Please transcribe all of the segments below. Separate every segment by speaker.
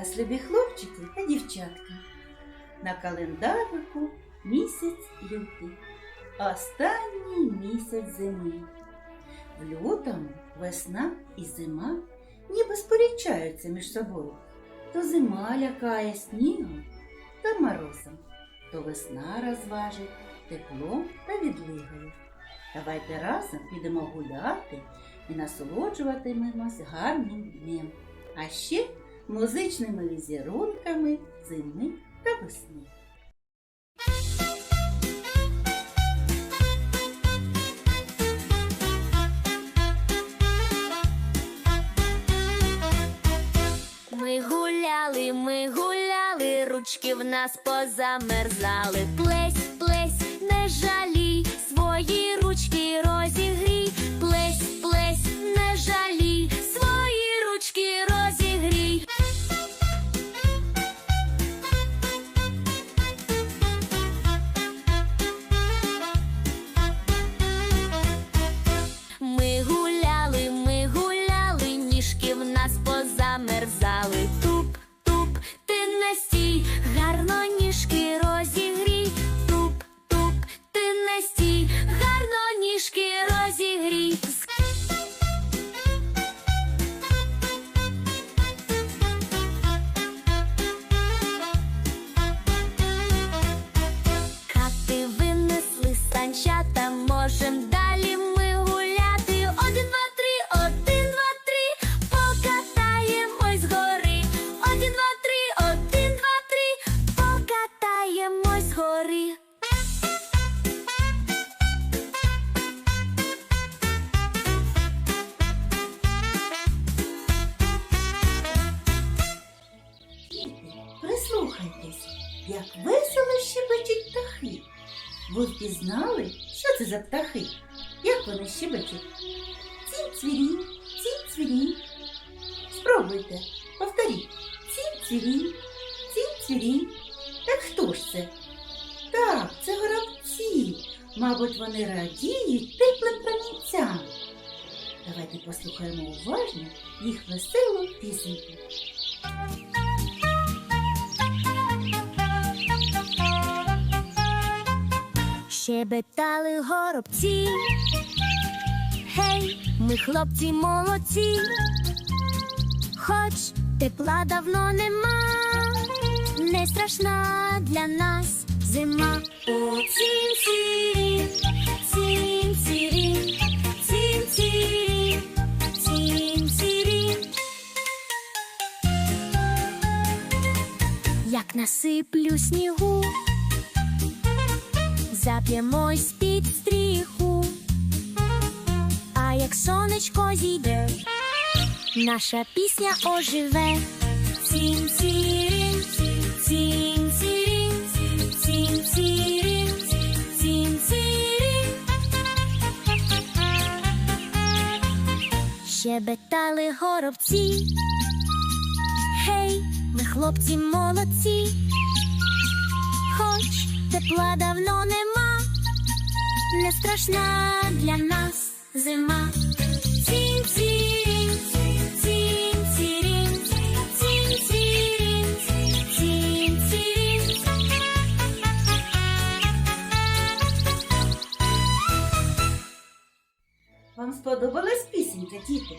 Speaker 1: вас, любі хлопчики та дівчатка. На календарику місяць лютий, останній місяць зими. В лютому весна і зима ніби сперечаються між собою. То зима лякає снігом та морозом, то весна розважить теплом та відлигою. Давайте разом підемо гуляти і насолоджуватимемось гарним днем, а ще музичними візерунками зими та весни.
Speaker 2: Ми гуляли, ми гуляли, ручки в нас позамерзали. Плесь, плесь, не жалій, Хати винесли санчата, можем далі ми гуляти. Один, два, три, один, два, три, покатаємось з гори. Один, два, три, один, два, три, покатаємось з гори.
Speaker 1: Прислухайтесь, як весело щебечуть птахи. Ви впізнали, що це за птахи? Як вони щебечуть? Цінь-цвірінь, цінь-цвірінь. Спробуйте, повторіть. Цінь-цвірінь, цінь-цвірінь. Так хто ж це? Так, це горобці. Мабуть, вони радіють теплим промінцям. Давайте послухаємо уважно їх веселу пісеньку.
Speaker 2: Щебетали горобці. Гей, ми хлопці молодці. Хоч тепла давно нема, не страшна для нас зима. У цім-цірі, цім-цірі, цім-цірі, цім-цірі. Як насиплю снігу, зап'ємось під стріху. А як сонечко зійде, наша пісня оживе. Цім-цірім, цім-цірім, цім-цірім, цім-цірім. Щебетали горобці. Гей, ми хлопці молодці. Хоч тепла давно нема, не страшна для нас зима. Цім-цірім, цім-цірім, цім-цірім, цім-цірім.
Speaker 1: Вам сподобалась пісенька, діти?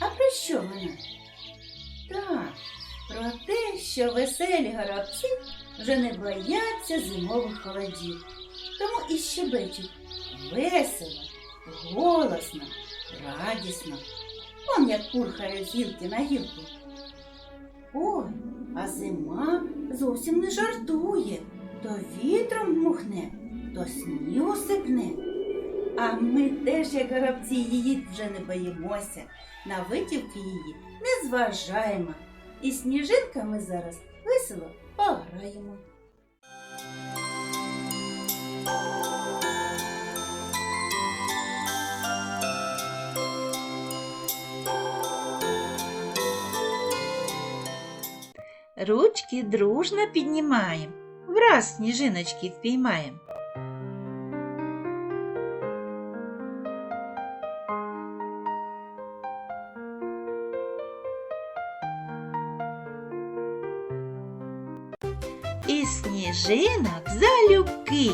Speaker 1: А про що вона? Так, про те, що веселі горобці вже не бояться зимових холодів. Тому і щебечуть весело, голосно, радісно. Он як пурхає з гілки на гілку. Ой, а зима зовсім не жартує. То вітром дмухне, то снігу сипне. А ми теж, як горобці, її вже не боїмося. На витівки її не зважаємо. І сніжинками зараз весело пограємо.
Speaker 3: Ручки дружно піднімаємо, враз сніжиночки впіймаємо. І сніжинок залюбки.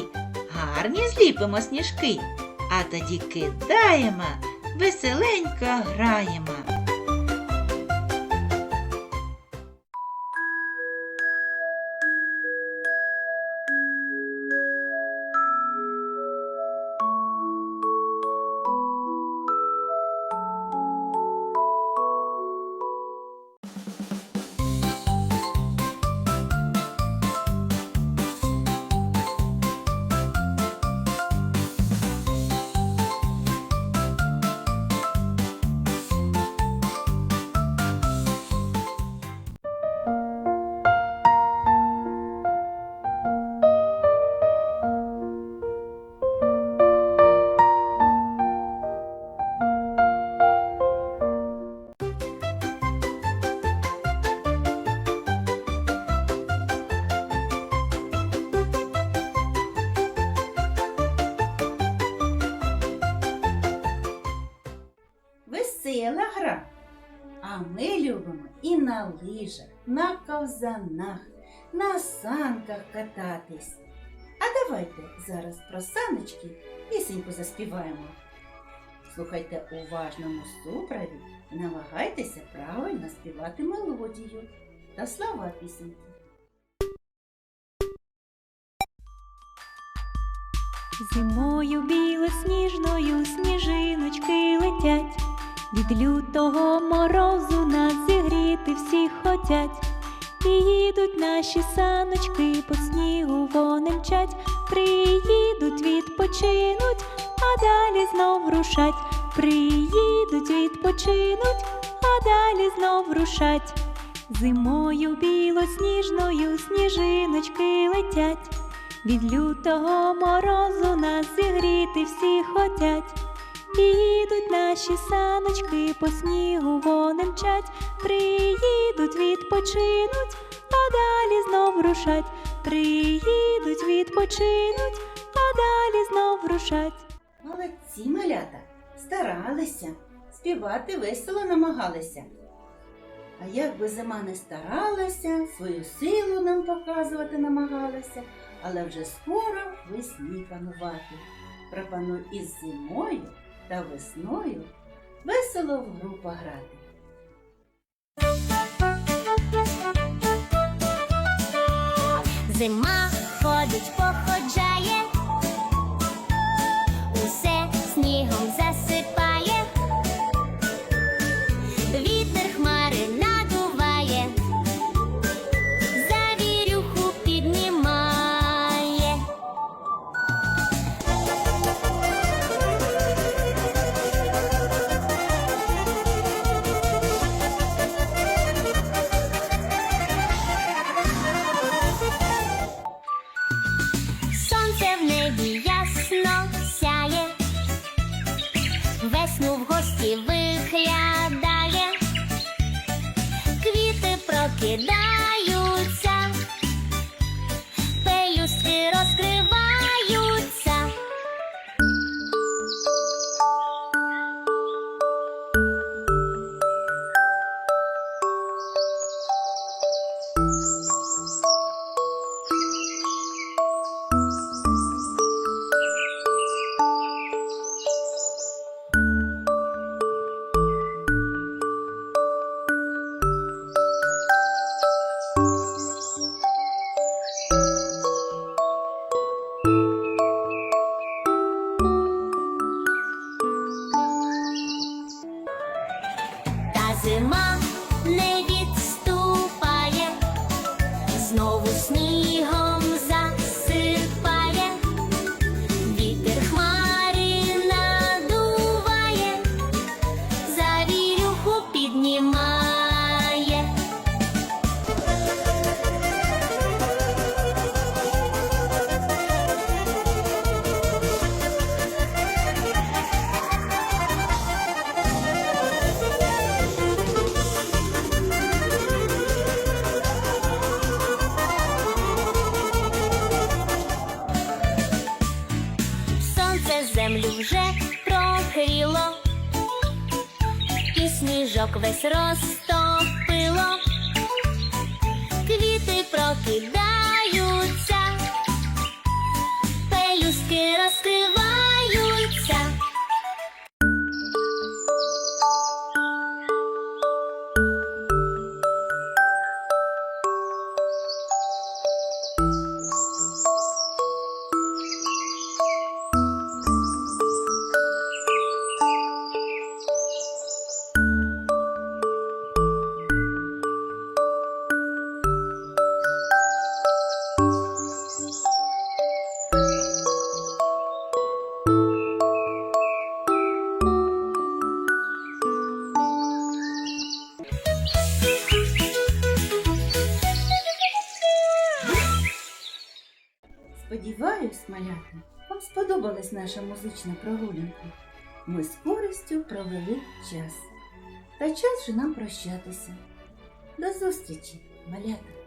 Speaker 3: Гарні зліпимо сніжки, а тоді кидаємо, веселенько граємо.
Speaker 1: Весела гра. А ми любимо і на лижах, на ковзанах, на санках кататись. А давайте зараз про саночки пісеньку заспіваємо. Слухайте уважному супровід і намагайтеся правильно співати мелодію та слова пісеньки.
Speaker 4: Зимою білосніжною сніжиночки летять, від лютого морозу нас зігріти всі хотять. І їдуть наші саночки по снігу вони мчать, приїдуть, відпочинуть, а далі знов рушать. Приїдуть, відпочинуть, а далі знов рушать. Зимою білосніжною сніжиночки летять. Від лютого морозу нас зігріти всі хотять. І наші саночки по снігу вони мчать, приїдуть, відпочинуть, а далі знов рушать. Приїдуть, відпочинуть, а далі знов рушать.
Speaker 1: Молодці малята, старалися, співати весело намагалися. А як би зима не старалася, свою силу нам показувати намагалася, але вже скоро весні панувати. Пропоную із зимою та весною весело в гру пограти.
Speaker 2: Зима ходить, походжає, усе снігом засипає, ганок весь розтопило, квіти прокидаються, пелюстки розкрили.
Speaker 1: Сподіваюсь, малята, вам сподобалась наша музична прогулянка. Ми з користю провели час. Та час же нам прощатися. До зустрічі, малята!